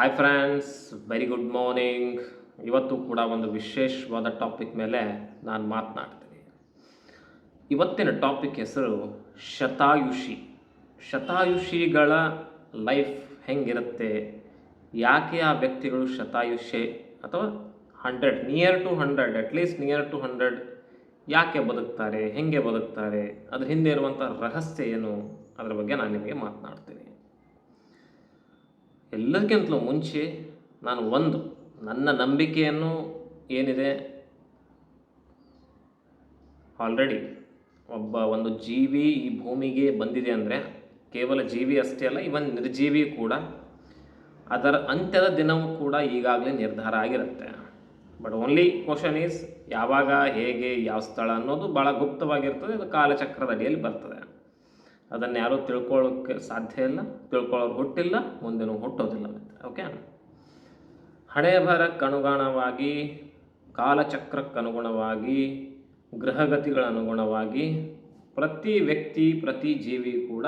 Hi friends very good morning ಇವತ್ತು ಕೂಡ ಒಂದು ವಿಶೇಷವಾದ ಟಾಪಿಕ್ ಮೇಲೆ ನಾನು ಮಾತನಾಡ್ತೀನಿ. ಇವತ್ತಿನ ಟಾಪಿಕ್ ಹೆಸರು ಶತಾಯುಷಿ. ಶತಾಯುಷಿಗಳ ಲೈಫ್ ಹೆಂಗಿರುತ್ತೆ? ಯಾಕೆ ಆ ವ್ಯಕ್ತಿಗಳು ಶತಾಯುಷಿ? ಅಥವಾ hundred near to hundred at least near to hundred ಯಾಕೆ ಬದುಕ್ತಾರೆ? ಹೆಂಗೆ ಬದುಕ್ತಾರೆ? ಅದ್ರ ಹಿಂದೆ ಇರುವಂಥ ರಹಸ್ಯ ಏನು? ಅದರ ಬಗ್ಗೆ ನಾನು ನಿಮಗೆ ಮಾತನಾಡ್ತೀನಿ. ಎಲ್ಲದಕ್ಕಿಂತಲೂ ಮುಂಚೆ ನಾನು ಒಂದು, ನನ್ನ ನಂಬಿಕೆಯನ್ನು ಏನಿದೆ? ಆಲ್ರೆಡಿ ಒಬ್ಬ ಒಂದು ಜೀವಿ ಈ ಭೂಮಿಗೆ ಬಂದಿದೆ ಅಂದರೆ, ಕೇವಲ ಜೀವಿ ಅಷ್ಟೇ ಅಲ್ಲ ಇವನ್ ನಿರ್ಜೀವಿ ಕೂಡ ಅದರ ಅಂತ್ಯದ ದಿನವೂ ಕೂಡ ಈಗಾಗಲೇ ನಿರ್ಧಾರ ಆಗಿರುತ್ತೆ. ಬಟ್ ಓನ್ಲಿ ಕ್ವಶನ್ ಈಸ್ ಯಾವಾಗ, ಹೇಗೆ, ಯಾವ ಸ್ಥಳ ಅನ್ನೋದು ಭಾಳ ಗುಪ್ತವಾಗಿರ್ತದೆ, ಅದು ಕಾಲಚಕ್ರದ ಅಡಿಯಲ್ಲಿ ಬರ್ತದೆ. ಅದನ್ನು ಯಾರೂ ತಿಳ್ಕೊಳ್ಳೋಕ್ಕೆ ಸಾಧ್ಯ ಇಲ್ಲ, ತಿಳ್ಕೊಳ್ಳೋರು ಹುಟ್ಟಿಲ್ಲ ಮುಂದಿನ ಹುಟ್ಟೋದಿಲ್ಲ ಓಕೆ ಹಣೆ ಅನುಗುಣವಾಗಿ ಕಾಲಚಕ್ರಕ್ಕನುಗುಣವಾಗಿ ಗ್ರಹಗತಿಗಳನುಗುಣವಾಗಿ ಪ್ರತಿ ವ್ಯಕ್ತಿ, ಪ್ರತಿ ಜೀವಿ ಕೂಡ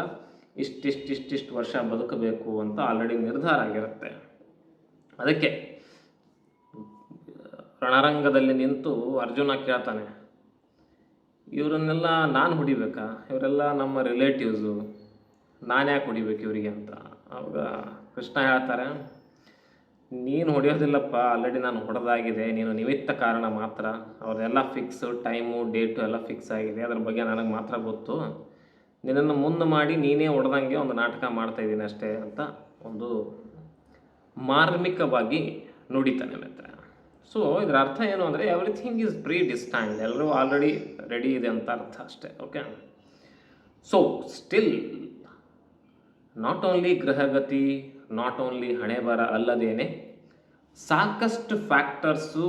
ಇಷ್ಟಿಷ್ಟಿಷ್ಟಿಷ್ಟು ವರ್ಷ ಬದುಕಬೇಕು ಅಂತ ಆಲ್ರೆಡಿ ನಿರ್ಧಾರ ಆಗಿರುತ್ತೆ. ಅದಕ್ಕೆ, ರಣರಂಗದಲ್ಲಿ ನಿಂತು ಅರ್ಜುನ ಕೇಳ್ತಾನೆ ಇವರನ್ನೆಲ್ಲ ನಾನು ಹೊಡಿಬೇಕಾ? ಇವರೆಲ್ಲ ನಮ್ಮ ರಿಲೇಟಿವ್ಸು ನಾನು ಯಾಕೆ ಹೊಡಿಬೇಕು ಇವರಿಗೆ ಅಂತ. ಅವಾಗ ಕೃಷ್ಣ ಹೇಳ್ತಾರೆ, ನೀನು ಹೊಡೆಯೋದಿಲ್ಲಪ್ಪ ಆಲ್ರೆಡಿ ನಾನು ಹೊಡೆದಾಗಿದೆ. ನೀನು ನಿಮಿತ್ತ ಕಾರಣ ಮಾತ್ರ. ಅವ್ರದೆಲ್ಲ ಫಿಕ್ಸು ಟೈಮು ಡೇಟು ಎಲ್ಲ ಫಿಕ್ಸ್ ಆಗಿದೆ. ಅದ್ರ ಬಗ್ಗೆ ನನಗೆ ಮಾತ್ರ ಗೊತ್ತು. ನಿನ್ನನ್ನು ಮುಂದೆ ಮಾಡಿ ನೀನೇ ಹೊಡೆದಂಗೆ ಒಂದು ನಾಟಕ ಮಾಡ್ತಾಯಿದ್ದೀನಿ ಅಷ್ಟೇ ಅಂತ ಒಂದು ಮಾರ್ಮಿಕವಾಗಿ ನುಡಿತಾನೆ ಮಿತ್ರ. ಸೊ ಇದರ ಅರ್ಥ ಏನು ಅಂದರೆ ಎವ್ರಿಥಿಂಗ್ ಈಸ್ ಪ್ರೀ ಡಿಸ್ಟ್ಯಾಂಡ್ ಎಲ್ಲರೂ ಆಲ್ರೆಡಿ ರೆಡಿ ಇದೆ ಅಂತ ಅರ್ಥ ಅಷ್ಟೇ okay so still not only ಗ್ರಹಗತಿ not only ಹಣೆ ಬರ ಅಲ್ಲದೇನೆ ಸಾಕಷ್ಟು ಫ್ಯಾಕ್ಟರ್ಸು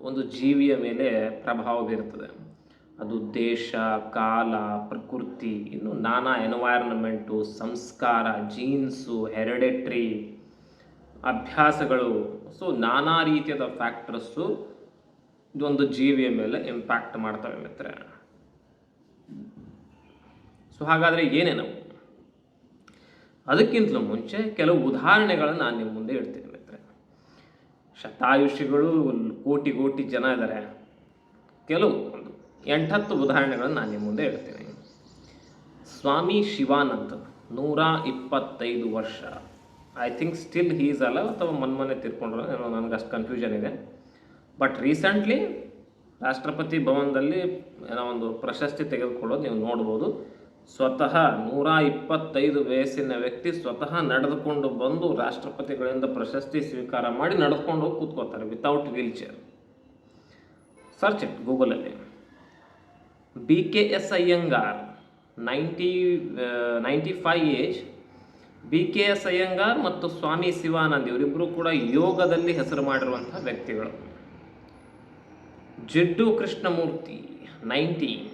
ಒಂದು ಜೀವಿಯ ಮೇಲೆ ಪ್ರಭಾವ ಬೀರ್ತದೆ. ಅದು ದೇಶ, ಕಾಲ, ಪ್ರಕೃತಿ, ಇನ್ನು ನಾನಾ ಎನ್ವೈರ್ನಮೆಂಟು ಸಂಸ್ಕಾರ ಜೀನ್ಸು ಹೆರಿಡೆಟ್ರಿ ಅಭ್ಯಾಸಗಳು. ಸೊ ನಾನಾ ರೀತಿಯಾದ ಫ್ಯಾಕ್ಟರ್ಸು ಇದೊಂದು ಜೀವಿಯ ಮೇಲೆ ಇಂಪ್ಯಾಕ್ಟ್ ಮಾಡ್ತವೆ ಮಿತ್ರ ಸೊ ಹಾಗಾದರೆ ಏನೇನವು? ಅದಕ್ಕಿಂತಲೂ ಮುಂಚೆ ಕೆಲವು ಉದಾಹರಣೆಗಳನ್ನು ನಾನು ನಿಮ್ಮ ಮುಂದೆ ಇಡ್ತೀನಿ ಮಿತ್ರ ಶತಾಯುಷಿಗಳು ಕೋಟಿ ಕೋಟಿ ಜನ ಇದ್ದಾರೆ ಕೆಲವು ಒಂದು ಎಂಟತ್ತು ಉದಾಹರಣೆಗಳನ್ನು ನಾನು ನಿಮ್ಮ ಮುಂದೆ ಇಡ್ತೀನಿ. ಸ್ವಾಮಿ ಶಿವಾನಂದ್ ನೂರ ಇಪ್ಪತ್ತೈದು ವರ್ಷ. ಐ ಥಿಂಕ್ ಸ್ಟಿಲ್ ಹೀಸ್ ಅಲ್ಲ ಅಥವಾ ಮನ್ಮನೆ ತಿರ್ಕೊಂಡ್ರೆ ಏನೋ ನನಗೆ ಅಷ್ಟು ಕನ್ಫ್ಯೂಷನ್ ಇದೆ. ಬಟ್ ರೀಸೆಂಟ್ಲಿ ರಾಷ್ಟ್ರಪತಿ ಭವನದಲ್ಲಿ ಏನೋ ಒಂದು ಪ್ರಶಸ್ತಿ ತೆಗೆದುಕೊಳ್ಳೋದು ನೀವು ನೋಡ್ಬೋದು. ಸ್ವತಃ ನೂರ ಇಪ್ಪತ್ತೈದು ವಯಸ್ಸಿನ ವ್ಯಕ್ತಿ ಸ್ವತಃ ನಡೆದುಕೊಂಡು ಬಂದು ರಾಷ್ಟ್ರಪತಿಗಳಿಂದ ಪ್ರಶಸ್ತಿ ಸ್ವೀಕಾರ ಮಾಡಿ ನಡೆದುಕೊಂಡು ಹೋಗಿ ಕೂತ್ಕೋತಾರೆ without wheelchair search it ಗೂಗಲಲ್ಲಿ B K S Iyengar ninety ninety five age B K S Iyengar ಮತ್ತು ಸ್ವಾಮಿ ಶಿವಾನಂದ್ ಇವರಿಬ್ಬರು ಕೂಡ ಯೋಗದಲ್ಲಿ ಹೆಸರು ಮಾಡಿರುವಂಥ ವ್ಯಕ್ತಿಗಳು. ಜಡ್ಡು ಕೃಷ್ಣಮೂರ್ತಿ ನೈಂಟಿ.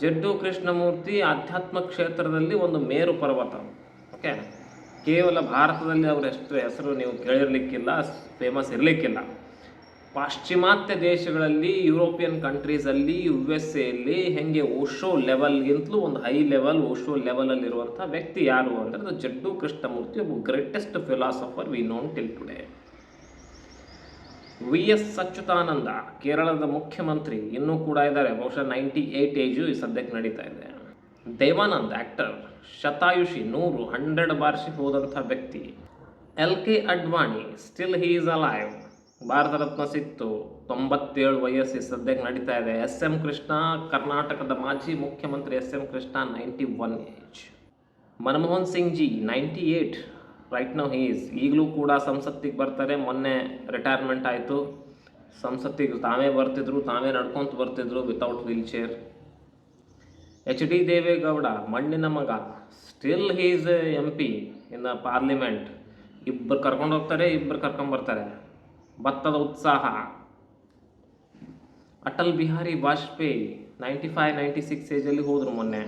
ಜಡ್ಡು ಕೃಷ್ಣಮೂರ್ತಿ ಆಧ್ಯಾತ್ಮ ಕ್ಷೇತ್ರದಲ್ಲಿ ಒಂದು ಮೇರು ಪರ್ವತ. ಓಕೆ? ಕೇವಲ ಭಾರತದಲ್ಲಿ ಅವರ ಎಷ್ಟು ಹೆಸರು ನೀವು ಕೇಳಿರ್ಲಿಕ್ಕಿಲ್ಲ, ಫೇಮಸ್ ಇರಲಿಕ್ಕಿಲ್ಲ. ಪಾಶ್ಚಿಮಾತ್ಯ ದೇಶಗಳಲ್ಲಿ, ಯುರೋಪಿಯನ್ ಕಂಟ್ರೀಸಲ್ಲಿ ಯು ಎಸ್ ಎಲ್ಲಿ ಹೆಂಗೆ ಓಶೋ ಲೆವೆಲ್ಗಿಂತಲೂ ಒಂದು ಹೈ ಲೆವೆಲ್ ಓಶೋ ಲೆವೆಲಲ್ಲಿರುವಂಥ ವ್ಯಕ್ತಿ ಯಾರು ಅಂದರೆ ಅದು ಜಡ್ಡು ಕೃಷ್ಣಮೂರ್ತಿ, ಒಬ್ಬ greatest philosopher we known till today V S Achuthananda, ಕೇರಳದ ಮುಖ್ಯಮಂತ್ರಿ, ಇನ್ನೂ ಕೂಡ ಇದ್ದಾರೆ, ಬಹುಶಃ ನೈಂಟಿ ಏಯ್ಟ್ ಏಜು ಈ ಸದ್ಯಕ್ಕೆ ನಡೀತಾ ಇದೆ. ದೇವಾನಂದ್ ಆ್ಯಕ್ಟರ್ ಶತಾಯುಷಿ, ನೂರು ಹಂಡ್ರೆಡ್ ಬಾರ್ಷಿಕ್ ಹೋದಂಥ ವ್ಯಕ್ತಿ. L K Advani still he is alive Bharat Ratna ಸಿಕ್ತು ತೊಂಬತ್ತೇಳು ವಯಸ್ಸು ಸದ್ಯಕ್ಕೆ ನಡೀತಾ ಇದೆ. ಎಸ್ ಎಂ ಕೃಷ್ಣ, ಕರ್ನಾಟಕದ ಮಾಜಿ ಮುಖ್ಯಮಂತ್ರಿ S M Krishna, ninety one age. Manmohan Singh ji ninety eight right now is. ಈಗಲೂ ಕೂಡ ಸಂಸತ್ತಿಗೆ ಬರ್ತಾರೆ. ಮೊನ್ನೆ ರಿಟೈರ್ಮೆಂಟ್ ಆಯಿತು. ಸಂಸತ್ತಿಗೆ ತಾವೇ ಬರ್ತಿದ್ರು, ತಾವೇ ನಡ್ಕೊತ ಬರ್ತಿದ್ರು without wheelchair H D Deve Gowda, ಮಣ್ಣಿನ ಮಗ. Still he's M P in the parliament ಇಬ್ಬರು ಕರ್ಕೊಂಡು ಹೋಗ್ತಾರೆ ಇಬ್ಬರು ಕರ್ಕೊಂಬರ್ತಾರೆ ಭತ್ತದ ಉತ್ಸಾಹ. Atal Bihari Vajpayee ninety five, ninety six ಏಜಲ್ಲಿ ಹೋದರು ಮೊನ್ನೆ.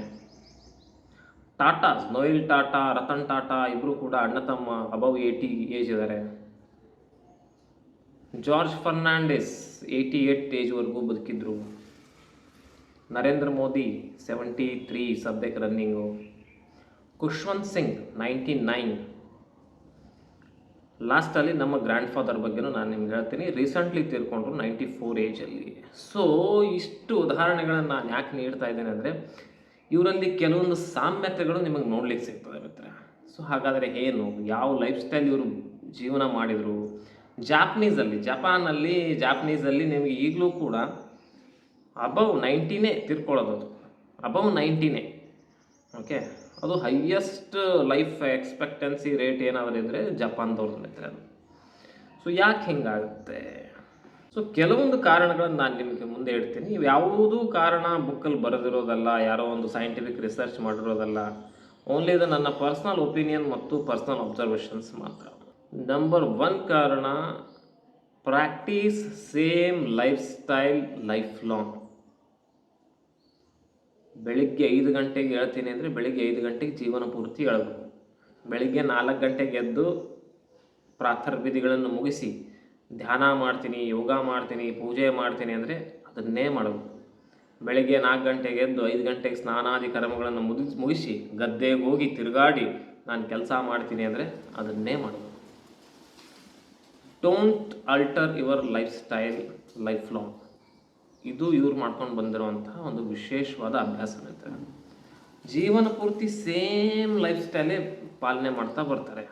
ಟಾಟಾ ನೋಯಿಲ್ ಟಾಟಾ, ರತನ್ ಟಾಟಾ ಇಬ್ಬರು ಕೂಡ ಅಣ್ಣ ತಮ್ಮ ಅಬವ್ ಏಯ್ಟಿ ಏಜ್ ಇದ್ದಾರೆ ಜಾರ್ಜ್ ಫರ್ನಾಂಡಿಸ್ ಏಯ್ಟಿ ಏಟ್ ಏಜ್ವರೆಗೂ ಬದುಕಿದ್ರು. ನರೇಂದ್ರ ಮೋದಿ ಸೆವೆಂಟಿ ತ್ರೀ ಸದ್ಯಕ್ಕೆ running Khushwant Singh ninety nine ಲಾಸ್ಟಲ್ಲಿ ನಮ್ಮ ಗ್ರ್ಯಾಂಡ್ ಫಾದರ್ ಬಗ್ಗೆನೂ ನಾನು ನಿಮ್ಗೆ ಹೇಳ್ತೀನಿ. ರೀಸೆಂಟ್ಲಿ ತೀರ್ಕೊಂಡ್ರು ನೈಂಟಿ ಫೋರ್ ಏಜಲ್ಲಿ. ಸೊ, ಇಷ್ಟು ಉದಾಹರಣೆಗಳನ್ನು ನಾನು ಯಾಕೆ ನೀಡ್ತಾ ಇದ್ದೇನೆ ಅಂದರೆ, ಇವರಲ್ಲಿ ಕೆಲವೊಂದು ಸಾಮ್ಯತೆಗಳು ನಿಮಗೆ ನೋಡ್ಲಿಕ್ಕೆ ಸಿಗ್ತದೆ ಮಿತ್ರ ಸೊ, ಹಾಗಾದರೆ ಏನು? ಯಾವ ಲೈಫ್ ಸ್ಟೈಲ್ ಇವರು ಜೀವನ ಮಾಡಿದರು? ಜಾಪನೀಸಲ್ಲಿ, ಜಪಾನಲ್ಲಿ, ಜಾಪನೀಸಲ್ಲಿ ನಿಮಗೆ ಈಗಲೂ ಕೂಡ ಅಬವ್ ನೈಂಟಿನೇ ತಿರ್ಕೊಳ್ಳೋದು. ಅಬವ್ ನೈಂಟಿನೇ. ಓಕೆ ಅದು ಹೈಯೆಸ್ಟ್ ಲೈಫ್ ಎಕ್ಸ್ಪೆಕ್ಟೆನ್ಸಿ ರೇಟ್ ಏನಾದರೂ ಇದ್ದರೆ ಜಪಾನ್ದವ್ರದ್ದು ಮಿತ್ರ ಅದು. ಸೊ ಯಾಕೆ ಹಿಂಗಾಗುತ್ತೆ? ಸೊ ಕೆಲವೊಂದು ಕಾರಣಗಳನ್ನು ನಾನು ನಿಮಗೆ ಮುಂದೆ ಹೇಳ್ತೀನಿ. ಇವು ಯಾವುದೂ ಕಾರಣ ಬುಕ್ಕಲ್ಲಿ ಬರೆದಿರೋದಲ್ಲ, ಯಾರೋ ಒಂದು ಸೈಂಟಿಫಿಕ್ ರಿಸರ್ಚ್ ಮಾಡಿರೋದಲ್ಲ ಓನ್ಲಿ ಇದು ನನ್ನ ಪರ್ಸ್ನಲ್ ಒಪಿನಿಯನ್ ಮತ್ತು ಪರ್ಸ್ನಲ್ ಅಬ್ಸರ್ವೇಷನ್ಸ್ ಮಾತ್ರ. ನಂಬರ್ ಒನ್ ಕಾರಣ practice same lifestyle lifelong ಬೆಳಿಗ್ಗೆ ಐದು ಗಂಟೆಗೆ ಹೇಳ್ತೀನಿ ಅಂದರೆ ಬೆಳಿಗ್ಗೆ ಐದು ಗಂಟೆಗೆ ಜೀವನ ಪೂರ್ತಿ ಹೇಳ್ಬೇಕು ಬೆಳಿಗ್ಗೆ ನಾಲ್ಕು ಗಂಟೆಗೆ ಎದ್ದು ಪ್ರಾರ್ಥನ ವಿಧಿಗಳನ್ನು ಮುಗಿಸಿ ಧ್ಯಾನ ಮಾಡ್ತೀನಿ, ಯೋಗ ಮಾಡ್ತೀನಿ, ಪೂಜೆ ಮಾಡ್ತೀನಿ ಅಂದರೆ ಅದನ್ನೇ ಮಾಡಬೇಕು. ಬೆಳಿಗ್ಗೆ ನಾಲ್ಕು ಗಂಟೆಗೆ ಎದ್ದು ಐದು ಗಂಟೆಗೆ ಸ್ನಾನಾದಿ ಕರ್ಮಗಳನ್ನು ಮುಗಿಸಿ ಮುಗಿಸಿ ಗದ್ದೆಗೆ ಹೋಗಿ ತಿರುಗಾಡಿ ನಾನು ಕೆಲಸ ಮಾಡ್ತೀನಿ ಅಂದರೆ ಅದನ್ನೇ ಮಾಡಬೇಕು. Don't alter your lifestyle lifelong ಇದು ಇವ್ರು ಮಾಡ್ಕೊಂಡು ಬಂದಿರುವಂತಹ ಒಂದು ವಿಶೇಷವಾದ ಅಭ್ಯಾಸ ಅಂತ ಜೀವನ ಪೂರ್ತಿ ಸೇಮ್ ಲೈಫ್ ಸ್ಟೈಲೇ ಪಾಲನೆ ಮಾಡ್ತಾ ಬರ್ತಾರೆ.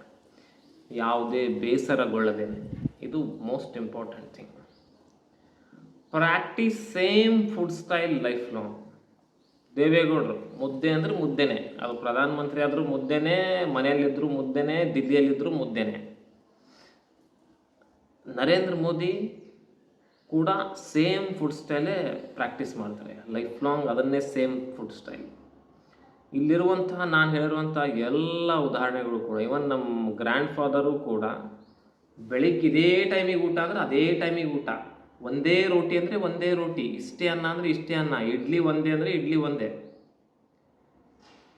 ಯಾವುದೇ ಬೇಸರಗೊಳ್ಳದೆ. ಇದು most important thing. Practice same food style lifelong ದೇವೇಗೌಡರು, ಮುದ್ದೆ ಅಂದ್ರೆ ಮುದ್ದೆನೇ. ಅದು ಪ್ರಧಾನಮಂತ್ರಿ ಆದರೂ ಮುದ್ದೆನೇ ಮನೆಯಲ್ಲಿದ್ದರೂ ಮುದ್ದೆನೇ ದಿಲ್ಲಿಯಲ್ಲಿದ್ದರೂ ಮುದ್ದೆನೇ. ನರೇಂದ್ರ ಮೋದಿ ಕೂಡ ಸೇಮ್ ಫುಡ್ ಸ್ಟೈಲೇ ಪ್ರಾಕ್ಟೀಸ್ ಮಾಡ್ತಾರೆ. ಲೈಫ್ ಲಾಂಗ್ ಅದನ್ನೇ ಸೇಮ್ ಫುಡ್ ಸ್ಟೈಲ್ ಇಲ್ಲಿರುವಂತಹ ನಾನು ಹೇಳಿರುವಂಥ ಎಲ್ಲ ಉದಾಹರಣೆಗಳು ಕೂಡ ಇವನ್ ನಮ್ಮ ಗ್ರ್ಯಾಂಡ್ ಫಾದರು ಕೂಡ ಬೆಳಿಗ್ಗೆ ಇದೇ ಟೈಮಿಗೆ ಊಟ ಅಂದರೆ ಅದೇ ಟೈಮಿಗೆ ಊಟ. ಒಂದೇ ರೋಟಿ ಅಂದರೆ ಒಂದೇ ರೋಟಿ. ಇಷ್ಟೇ ಅನ್ನ ಅಂದರೆ ಇಷ್ಟೇ ಅನ್ನ. ಇಡ್ಲಿ ಒಂದೇ ಅಂದರೆ ಇಡ್ಲಿ ಒಂದೇ.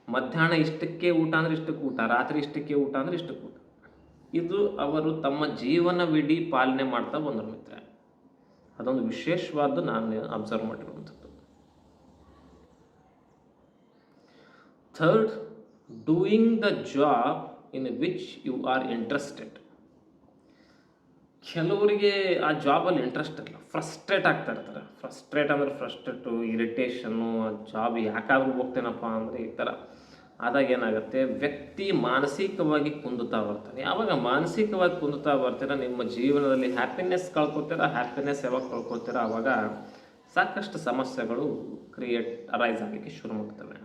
ಮಧ್ಯಾಹ್ನ ಇಷ್ಟಕ್ಕೆ ಊಟ ಅಂದರೆ ಇಷ್ಟಕ್ಕೆ ಊಟ. ರಾತ್ರಿ ಇಷ್ಟಕ್ಕೆ ಊಟ ಅಂದರೆ ಇಷ್ಟಕ್ಕೆ ಊಟ. ಇದು ಅವರು ತಮ್ಮ ಜೀವನವಿಡೀ ಪಾಲನೆ ಮಾಡ್ತಾ ಬಂದರು ಮಿತ್ರ ಅದೊಂದು ವಿಶೇಷವಾದ್ದು ನಾನು ಅಬ್ಸರ್ವ್ ಮಾಡಿರುವಂಥದ್ದು. Third doing the job in which you are interested ಕೆಲವರಿಗೆ ಆ ಜಾಬಲ್ಲಿ ಇಂಟ್ರೆಸ್ಟ್ ಇಲ್ಲ. ಫ್ರಸ್ಟ್ರೇಟ್ ಆಗ್ತಾ ಇರ್ತಾರೆ. ಫ್ರಸ್ಟ್ರೇಟ್ ಅಂದರೆ ಫ್ರಸ್ಟ್ರೇಟು ಇರಿಟೇಷನ್ನು ಆ ಜಾಬ್ ಯಾಕಾದರೂ ಹೋಗ್ತೇನಪ್ಪ ಅಂದರೆ ಈ ಥರ ಆದಾಗ ಏನಾಗುತ್ತೆ? ವ್ಯಕ್ತಿ ಮಾನಸಿಕವಾಗಿ ಕುಂದುತ್ತಾ ಬರ್ತಾನೆ. ಯಾವಾಗ ಮಾನಸಿಕವಾಗಿ ಕುಂದುತ್ತಾ ಬರ್ತೀರ? ನಿಮ್ಮ ಜೀವನದಲ್ಲಿ ಹ್ಯಾಪಿನೆಸ್ ಕಳ್ಕೊತೀರ? ಹ್ಯಾಪಿನೆಸ್ ಯಾವಾಗ ಕಳ್ಕೊತೀರ? ಆವಾಗ ಸಾಕಷ್ಟು ಸಮಸ್ಯೆಗಳು ಕ್ರಿಯೇಟ್ ಅರೈಸ್ ಆಗಲಿಕ್ಕೆ ಶುರು ಮಾಡ್ತವೆ.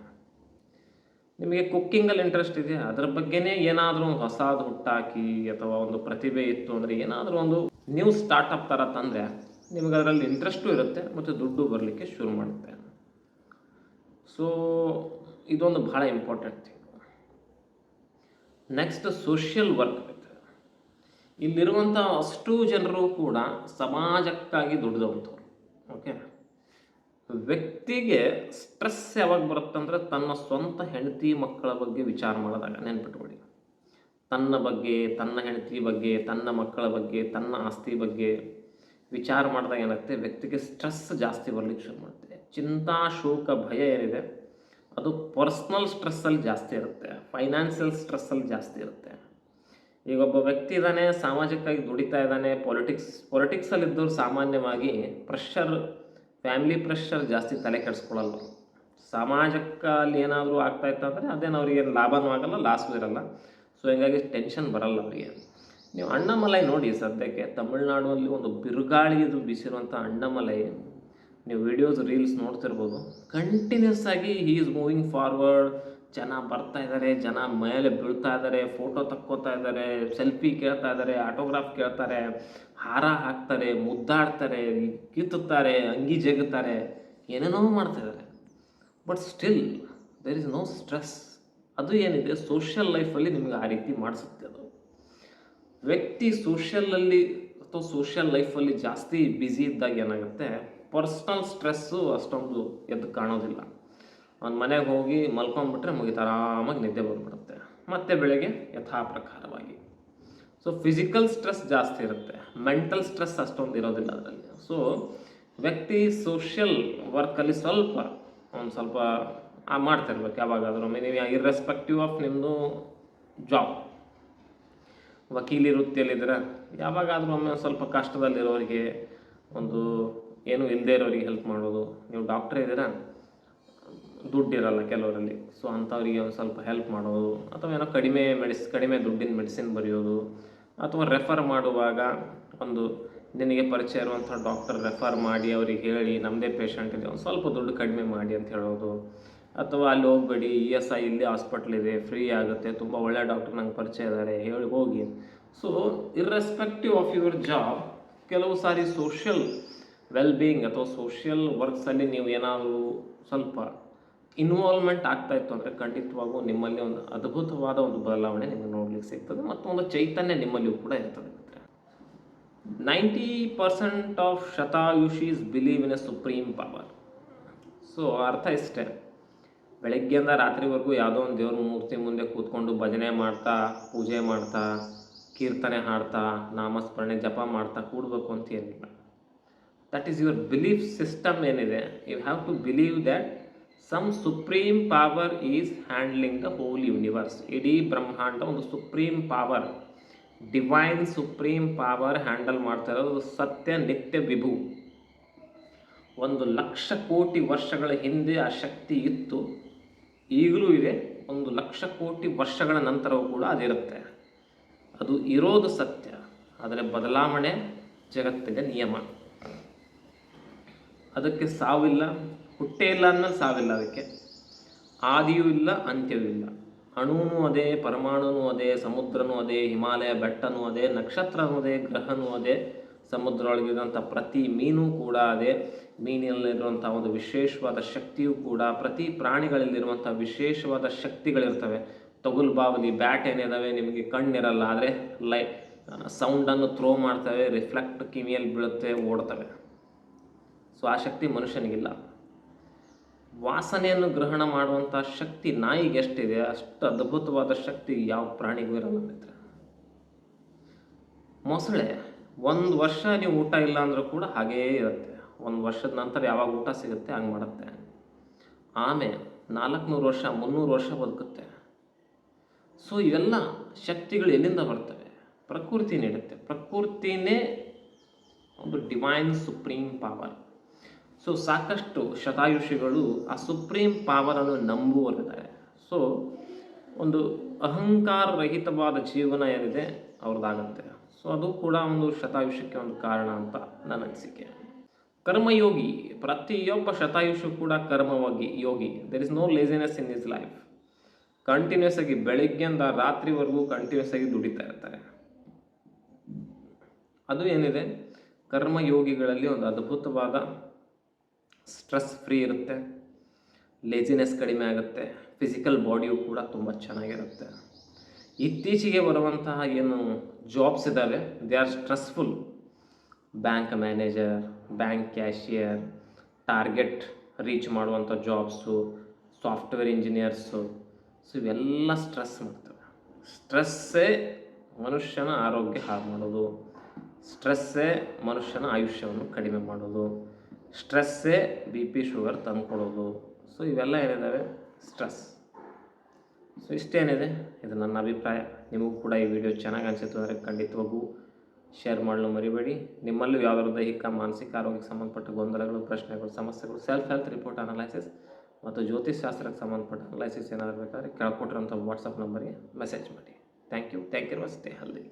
ನಿಮಗೆ ಕುಕ್ಕಿಂಗಲ್ಲಿ ಇಂಟ್ರೆಸ್ಟ್ ಇದೆ? ಅದರ ಬಗ್ಗೆನೇ ಏನಾದರೂ ಒಂದು ಹೊಸದು ಹುಟ್ಟಾಕಿ ಅಥವಾ ಒಂದು ಪ್ರತಿಭೆ ಇತ್ತು ಅಂದರೆ ಏನಾದರೂ ಒಂದು ನ್ಯೂ ಸ್ಟಾರ್ಟಪ್ ಥರ ತಂದರೆ ನಿಮಗೆ ಅದರಲ್ಲಿ ಇಂಟ್ರೆಸ್ಟು ಇರುತ್ತೆ ಮತ್ತು ದುಡ್ಡು ಬರಲಿಕ್ಕೆ ಶುರು ಮಾಡುತ್ತೆ. ಸೊ ಇದೊಂದು ಭಾಳ important thing next social work ಇಲ್ಲಿರುವಂಥ ಅಷ್ಟು ಜನರು ಕೂಡ ಸಮಾಜಕ್ಕಾಗಿ ದುಡಿದವಂಥವ್ರು ಓಕೆ ವ್ಯಕ್ತಿಗೆ ಸ್ಟ್ರೆಸ್ ಯಾವಾಗ ಬರುತ್ತಂದ್ರೆ ತನ್ನ ಸ್ವಂತ ಹೆಂಡತಿ ಮಕ್ಕಳ ಬಗ್ಗೆ ವಿಚಾರ ಮಾಡಿದಾಗ ನೆನ್ಪಿಟ್ಕೊಳ್ಳಿ ತನ್ನ ಬಗ್ಗೆ, ತನ್ನ ಹೆಂಡತಿ ಬಗ್ಗೆ, ತನ್ನ ಮಕ್ಕಳ ಬಗ್ಗೆ, ತನ್ನ ಆಸ್ತಿ ಬಗ್ಗೆ ವಿಚಾರ ಮಾಡಿದಾಗ ಏನಾಗುತ್ತೆ? ವ್ಯಕ್ತಿಗೆ ಸ್ಟ್ರೆಸ್ ಜಾಸ್ತಿ ಬರಲಿಕ್ಕೆ ಶುರು ಮಾಡುತ್ತೆ. ಚಿಂತಾ, ಶೋಕ, ಭಯ ಏನಿದೆ? ಅದು ಪರ್ಸ್ನಲ್ ಸ್ಟ್ರೆಸ್ಸಲ್ಲಿ ಜಾಸ್ತಿ ಇರುತ್ತೆ ಫೈನಾನ್ಷಿಯಲ್ ಸ್ಟ್ರೆಸ್ಸಲ್ಲಿ ಜಾಸ್ತಿ ಇರುತ್ತೆ. ಈಗ ಒಬ್ಬ ವ್ಯಕ್ತಿ ಇದ್ದಾನೆ, ಸಾಮಾಜಿಕವಾಗಿ ದುಡಿತಾ ಇದ್ದಾನೆ ಪೊಲಿಟಿಕ್ಸ್ ಪೊಲಿಟಿಕ್ಸಲ್ಲಿ ಇದ್ದವ್ರು ಸಾಮಾನ್ಯವಾಗಿ ಪ್ರೆಷರ್ ಫ್ಯಾಮಿಲಿ ಪ್ರೆಷರ್ ಜಾಸ್ತಿ ತಲೆ ಕೆಡಿಸ್ಕೊಳ್ಳಲ್ಲ. ಸಮಾಜಕ್ಕೆ ಏನಾದರೂ ಆಗ್ತಾ ಇತ್ತು ಅಂದರೆ ಅದೇನು ಅವ್ರಿಗೆ ಲಾಭನೂ ಆಗಲ್ಲ ಲಾಸು ಇರಲ್ಲ. ಸೊ ಹಿಂಗಾಗಿ ಟೆನ್ಷನ್ ಬರಲ್ಲ ಅವರಿಗೆ. ನೀವು ಅಣ್ಣಮಲೈ ನೋಡಿ ಸದ್ಯಕ್ಕೆ, ತಮಿಳ್ನಾಡಲ್ಲಿ ಒಂದು ಬಿರುಗಾಳಿಯದು ಬೀಸಿರುವಂಥ ಅಣ್ಣಮಲೈ ನೀವು ವಿಡಿಯೋಸ್ ರೀಲ್ಸ್ ನೋಡ್ತಿರ್ಬೋದು. ಕಂಟಿನ್ಯೂಸ್ ಆಗಿ ಹೀ ಈಸ್ ಮೂವಿಂಗ್ ಫಾರ್ವರ್ಡ್ ಜನ ಬರ್ತಾ ಇದ್ದಾರೆ ಜನ ಮೇಲೆ ಬೀಳ್ತಾ ಇದ್ದಾರೆ ಫೋಟೋ ತಕ್ಕೋತಾ ಇದ್ದಾರೆ ಸೆಲ್ಫಿ ಕೇಳ್ತಾ ಇದ್ದಾರೆ ಆಟೋಗ್ರಾಫ್ ಕೇಳ್ತಾರೆ, ಹಾರ ಹಾಕ್ತಾರೆ, ಮುದ್ದಾಡ್ತಾರೆ, ಕಿತ್ತುತ್ತಾರೆ, ಅಂಗಿ ಜಗುತ್ತಾರೆ, ಏನೇನೋ ಮಾಡ್ತಾ ಇದ್ದಾರೆ but still there is no stress ಅದು ಏನಿದೆ ಸೋಷಿಯಲ್ ಲೈಫಲ್ಲಿ ನಿಮಗೆ ಆ ರೀತಿ ಮಾಡಿಸುತ್ತೆ ಅದು. ವ್ಯಕ್ತಿ ಸೋಷಿಯಲಲ್ಲಿ ಅಥವಾ ಸೋಷಿಯಲ್ ಲೈಫಲ್ಲಿ ಜಾಸ್ತಿ ಬ್ಯುಸಿ ಇದ್ದಾಗ ಏನಾಗುತ್ತೆ ಪರ್ಸ್ನಲ್ ಸ್ಟ್ರೆಸ್ಸು ಅಷ್ಟೊಂದು ಎದ್ದು ಕಾಣೋದಿಲ್ಲ. ಅವ್ನ ಮನೆಗೆ ಹೋಗಿ ಮಲ್ಕೊಂಡ್ಬಿಟ್ರೆ ಮುಗಿತು, ಆರಾಮಾಗಿ ನಿದ್ದೆ ಬಂದ್ಬಿಡುತ್ತೆ ಮತ್ತೆ ಬೆಳಗ್ಗೆ ಯಥಾ ಪ್ರಕಾರವಾಗಿ ಸೊ ಫಿಸಿಕಲ್ ಸ್ಟ್ರೆಸ್ ಜಾಸ್ತಿ ಇರುತ್ತೆ. ಮೆಂಟಲ್ ಸ್ಟ್ರೆಸ್ ಅಷ್ಟೊಂದು ಇರೋದಿಲ್ಲ ಅದರಲ್ಲಿ. ಸೊ ವ್ಯಕ್ತಿ ಸೋಷಿಯಲ್ ವರ್ಕಲ್ಲಿ ಸ್ವಲ್ಪ, ಒಂದು ಸ್ವಲ್ಪ ಮಾಡ್ತಿರ್ಬೇಕು. ಯಾವಾಗಾದರೂ ನೀವು ಇರ್ರೆಸ್ಪೆಕ್ಟಿವ್ ಆಫ್ ನಿಮ್ಮದು ಜಾಬ್ ವಕೀಲಿ ವೃತ್ತಿಯಲ್ಲಿದ್ದರೆ ಯಾವಾಗಾದರೂ ಒಮ್ಮೆ ಸ್ವಲ್ಪ ಕಷ್ಟದಲ್ಲಿರೋರಿಗೆ ಒಂದು ಏನು ಇಲ್ಲದೆ ಇರೋರಿಗೆ ಹೆಲ್ಪ್ ಮಾಡೋದು ನೀವು ಡಾಕ್ಟ್ರೇ ಇದ್ದೀರಾ? ದುಡ್ಡಿರಲ್ಲ ಕೆಲವರಲ್ಲಿ. ಸೊ ಅಂಥವ್ರಿಗೆ ಒಂದು ಸ್ವಲ್ಪ ಹೆಲ್ಪ್ ಮಾಡೋದು. ಅಥವಾ ಏನೋ ಕಡಿಮೆ ಮೆಡಿಸ್ ಕಡಿಮೆ ದುಡ್ಡಿನ ಮೆಡಿಸಿನ್ ಬರೆಯೋದು. ಅಥವಾ ರೆಫರ್ ಮಾಡುವಾಗ ಒಂದು ನಿನಗೆ ಪರಿಚಯ ಇರುವಂಥ ಡಾಕ್ಟರ್ ರೆಫರ್ ಮಾಡಿ, ಅವ್ರಿಗೆ ಹೇಳಿ ನಮ್ಮದೇ ಪೇಷಂಟ್ ಇದೆ. ಒಂದು ಸ್ವಲ್ಪ ದುಡ್ಡು ಕಡಿಮೆ ಮಾಡಿ ಅಂತ ಹೇಳೋದು. ಅಥವಾ ಅಲ್ಲಿ ಹೋಗ್ಬೇಡಿ, ಇ ಎಸ್ ಐ ಇಲ್ಲಿ ಹಾಸ್ಪಿಟ್ಲ್ ಇದೆ ಫ್ರೀ ಆಗುತ್ತೆ. ತುಂಬ ಒಳ್ಳೆ ಡಾಕ್ಟರ್ ನಂಗೆ ಪರಿಚಯ ಇದ್ದಾರೆ ಹೇಳಿ ಹೋಗಿ. So irrespective of your job ಕೆಲವು ಸಾರಿ ಸೋಷಿಯಲ್ ವೆಲ್ ಬೀಯಿಂಗ್ ಅಥವಾ ಸೋಷಿಯಲ್ ವರ್ಕ್ಸಲ್ಲಿ ನೀವು ಏನಾದರೂ ಸ್ವಲ್ಪ ಇನ್ವಾಲ್ವ್ಮೆಂಟ್ ಆಗ್ತಾ ಇತ್ತು ಅಂದರೆ ಖಂಡಿತವಾಗೂ ನಿಮ್ಮಲ್ಲಿ ಒಂದು ಅದ್ಭುತವಾದ ಒಂದು ಬದಲಾವಣೆ ನಿಮಗೆ ನೋಡ್ಲಿಕ್ಕೆ ಸಿಗ್ತದೆ ಮತ್ತು ಒಂದು ಚೈತನ್ಯ ನಿಮ್ಮಲ್ಲಿಯೂ ಕೂಡ ಇರ್ತದೆ ninety percent of ಶತಾಯುಷೀಸ್ believe in a supreme power so ಅರ್ಥ ಇಷ್ಟೇ. ಬೆಳಗ್ಗೆಯಿಂದ ರಾತ್ರಿವರೆಗೂ ಯಾವುದೋ ಒಂದು ದೇವ್ರ ಮೂರ್ತಿ ಮುಂದೆ ಕೂತ್ಕೊಂಡು ಭಜನೆ ಮಾಡ್ತಾ, ಪೂಜೆ ಮಾಡ್ತಾ, ಕೀರ್ತನೆ ಹಾಡ್ತಾ, ನಾಮಸ್ಮರಣೆ ಜಪ ಮಾಡ್ತಾ ಕೂಡಬೇಕು ಅಂತ ಏನಿಲ್ಲ. That is your belief system ಏನಿದೆ? You have to believe that some supreme power is handling the whole universe ಇಡೀ ಬ್ರಹ್ಮಾಂಡ ಒಂದು supreme power divine supreme power handle ಮಾಡ್ತಾ ಇರೋದು ಸತ್ಯ, ನಿತ್ಯ, ವಿಭು. ಒಂದು ಲಕ್ಷ ಕೋಟಿ ವರ್ಷಗಳ ಹಿಂದೆ ಆ ಶಕ್ತಿ ಇತ್ತು. ಈಗಲೂ ಇದೆ, ಒಂದು ಲಕ್ಷ ಕೋಟಿ ವರ್ಷಗಳ ನಂತರವೂ ಕೂಡ ಅದಿರುತ್ತೆ. ಅದು ಇರೋದು ಸತ್ಯ. ಆದರೆ ಬದಲಾವಣೆ ಜಗತ್ತಿಗೆ ನಿಯಮ. ಅದಕ್ಕೆ ಸಾವಿಲ್ಲ, ಹುಟ್ಟೇ ಇಲ್ಲ ಅನ್ನೋ ಸಾವಿಲ್ಲ ಅದಕ್ಕೆ. ಆದಿಯೂ ಇಲ್ಲ, ಅಂತ್ಯವೂ ಇಲ್ಲ. ಅಣುನೂ ಅದೇ ಪರಮಾಣುನೂ ಅದೇ, ಸಮುದ್ರನೂ ಅದೇ, ಹಿಮಾಲಯ ಬೆಟ್ಟನೂ ಅದೇ, ನಕ್ಷತ್ರನೂ ಅದೇ, ಗ್ರಹನೂ ಅದೇ ಸಮುದ್ರ ಒಳಗಿರುವಂಥ ಪ್ರತಿ ಮೀನು ಕೂಡ ಅದೇ, ಮೀನಿನಲ್ಲಿರುವಂಥ ಒಂದು ವಿಶೇಷವಾದ ಶಕ್ತಿಯೂ ಕೂಡ, ಪ್ರತಿ ಪ್ರಾಣಿಗಳಲ್ಲಿರುವಂಥ ವಿಶೇಷವಾದ ಶಕ್ತಿಗಳಿರ್ತವೆ. ತೊಗಲು ಬಾವಲಿ, ಬ್ಯಾಟ್ ಏನಿದಾವೆ, ನಿಮಗೆ ಕಣ್ಣಿರಲ್ಲ, ಆದರೆ ಲೈ ಸೌಂಡನ್ನು ಥ್ರೋ ಮಾಡ್ತವೆ ರಿಫ್ಲೆಕ್ಟ್ ಕಿವಿಯಲ್ಲಿ ಬೀಳುತ್ತೆ ಓಡ್ತವೆ. ಸೊ ಆ ಶಕ್ತಿ ಮನುಷ್ಯನಿಗಿಲ್ಲ. ವಾಸನೆಯನ್ನು ಗ್ರಹಣ ಮಾಡುವಂಥ ಶಕ್ತಿ ನಾಯಿಗೆ ಎಷ್ಟಿದೆ, ಅಷ್ಟು ಅದ್ಭುತವಾದ ಶಕ್ತಿ ಯಾವ ಪ್ರಾಣಿಗೂ ಇರಲ್ಲ ಮಿತ್ರ ಮೊಸಳೆ, ಒಂದು ವರ್ಷ ನೀವು ಊಟ ಇಲ್ಲ ಅಂದರೂ ಕೂಡ ಹಾಗೇ ಇರುತ್ತೆ. ಒಂದು ವರ್ಷದ ನಂತರ ಯಾವಾಗ ಊಟ ಸಿಗುತ್ತೆ, ಹಂಗೆ ಮಾಡುತ್ತೆ. ಆಮೆ, ನಾಲ್ಕುನೂರು ವರ್ಷ, ಮುನ್ನೂರು ವರ್ಷ ಬದುಕುತ್ತೆ. ಸೊ ಇವೆಲ್ಲ ಶಕ್ತಿಗಳು ಎಲ್ಲಿಂದ ಬರ್ತವೆ? ಪ್ರಕೃತಿ ನೀಡುತ್ತೆ. ಪ್ರಕೃತಿನೇ ಒಂದು ಡಿವೈನ್ ಸುಪ್ರೀಂ ಪವರ್ ಸೊ ಸಾಕಷ್ಟು ಶತಾಯುಷಿಗಳು ಆ ಸುಪ್ರೀಂ ಪವರನ್ನು ನಂಬುವರಿದ್ದಾರೆ ಸೊ ಒಂದು ಅಹಂಕಾರ ರಹಿತವಾದ ಜೀವನ ಏನಿದೆ ಅವ್ರದ್ದಾಗತ್ತೆ ಸೊ ಅದು ಕೂಡ ಒಂದು ಶತಾಯುಷಕ್ಕೆ ಒಂದು ಕಾರಣ ಅಂತ ನನ್ನ ಅನಿಸಿಕೆ. ಕರ್ಮಯೋಗಿ, ಪ್ರತಿಯೊಬ್ಬ ಶತಾಯುಷು ಕೂಡ ಕರ್ಮವಾಗಿ Yogi. There is no laziness in is life continuous ಆಗಿ ಬೆಳಿಗ್ಗೆಯಿಂದ ರಾತ್ರಿವರೆಗೂ ಕಂಟಿನ್ಯೂಸ್ ಆಗಿ ದುಡಿತಾ ಇರ್ತಾರೆ. ಅದು ಏನಿದೆ? ಕರ್ಮಯೋಗಿಗಳಲ್ಲಿ ಒಂದು ಅದ್ಭುತವಾದ ಸ್ಟ್ರೆಸ್ ಫ್ರೀ ಇರುತ್ತೆ ಲೇಜಿನೆಸ್ ಕಡಿಮೆ ಆಗುತ್ತೆ ಫಿಸಿಕಲ್ ಬಾಡಿಯು ಕೂಡ ತುಂಬ ಚೆನ್ನಾಗಿರುತ್ತೆ. ಇತ್ತೀಚೆಗೆ ಬರುವಂತಹ ಏನು ಜಾಬ್ಸ್ ಇದ್ದಾವೆ they are stressful bank manager bank cashier target reach ಮಾಡುವಂಥ ಜಾಬ್ಸು ಸಾಫ್ಟ್ವೇರ್ ಇಂಜಿನಿಯರ್ಸು ಸೊ ಇವೆಲ್ಲ ಸ್ಟ್ರೆಸ್ ಮಾಡ್ತವೆ. ಸ್ಟ್ರೆಸ್ಸೇ ಮನುಷ್ಯನ ಆರೋಗ್ಯ ಹಾಳು ಮಾಡೋದು. ಸ್ಟ್ರೆಸ್ಸೇ ಮನುಷ್ಯನ ಆಯುಷ್ಯವನ್ನು ಕಡಿಮೆ ಮಾಡೋದು. ಸ್ಟ್ರೆಸ್ಸೇ ಬಿ ಪಿ ಶುಗರ್ ತಂದುಕೊಡೋದು ಸೊ ಇವೆಲ್ಲ ಏನಿದ್ದಾವೆ ಸ್ಟ್ರೆಸ್ ಸೊ ಇಷ್ಟೇನಿದೆ. ಇದು ನನ್ನ ಅಭಿಪ್ರಾಯ. ನಿಮಗೂ ಕೂಡ ಈ ವಿಡಿಯೋ ಚೆನ್ನಾಗಿ ಅನಿಸಿತು ಅಂದರೆ ಖಂಡಿತವಾಗೂ ಶೇರ್ ಮಾಡಲು ಮರಿಬೇಡಿ. ನಿಮ್ಮಲ್ಲೂ ಯಾವ್ದಾದ್ರು ದೈಹಿಕ, ಮಾನಸಿಕ, ಆರೋಗ್ಯಕ್ಕೆ ಸಂಬಂಧಪಟ್ಟ ಗೊಂದಲಗಳು, ಪ್ರಶ್ನೆಗಳು, ಸಮಸ್ಯೆಗಳು ಸೆಲ್ಫ್ ಹೆಲ್ತ್ ರಿಪೋರ್ಟ್ ಅನಲೈಸಿಸ್ ಮತ್ತು ಜ್ಯೋತಿಷ್ ಶಾಸ್ತ್ರಕ್ಕೆ ಸಂಬಂಧಪಟ್ಟ ಅನಲೈಸಿಸ್ ಏನಾದರೂ ಬೇಕಾದರೆ ಕೆಳಕೊಟ್ಟಿರೋಂಥ ವಾಟ್ಸಪ್ ನಂಬರಿಗೆ ಮೆಸೇಜ್ ಮಾಡಿ. ಥ್ಯಾಂಕ್ ಯು ಥ್ಯಾಂಕ್ ಯು ಮಸ್ತೆ ಹಲ್ದಿ.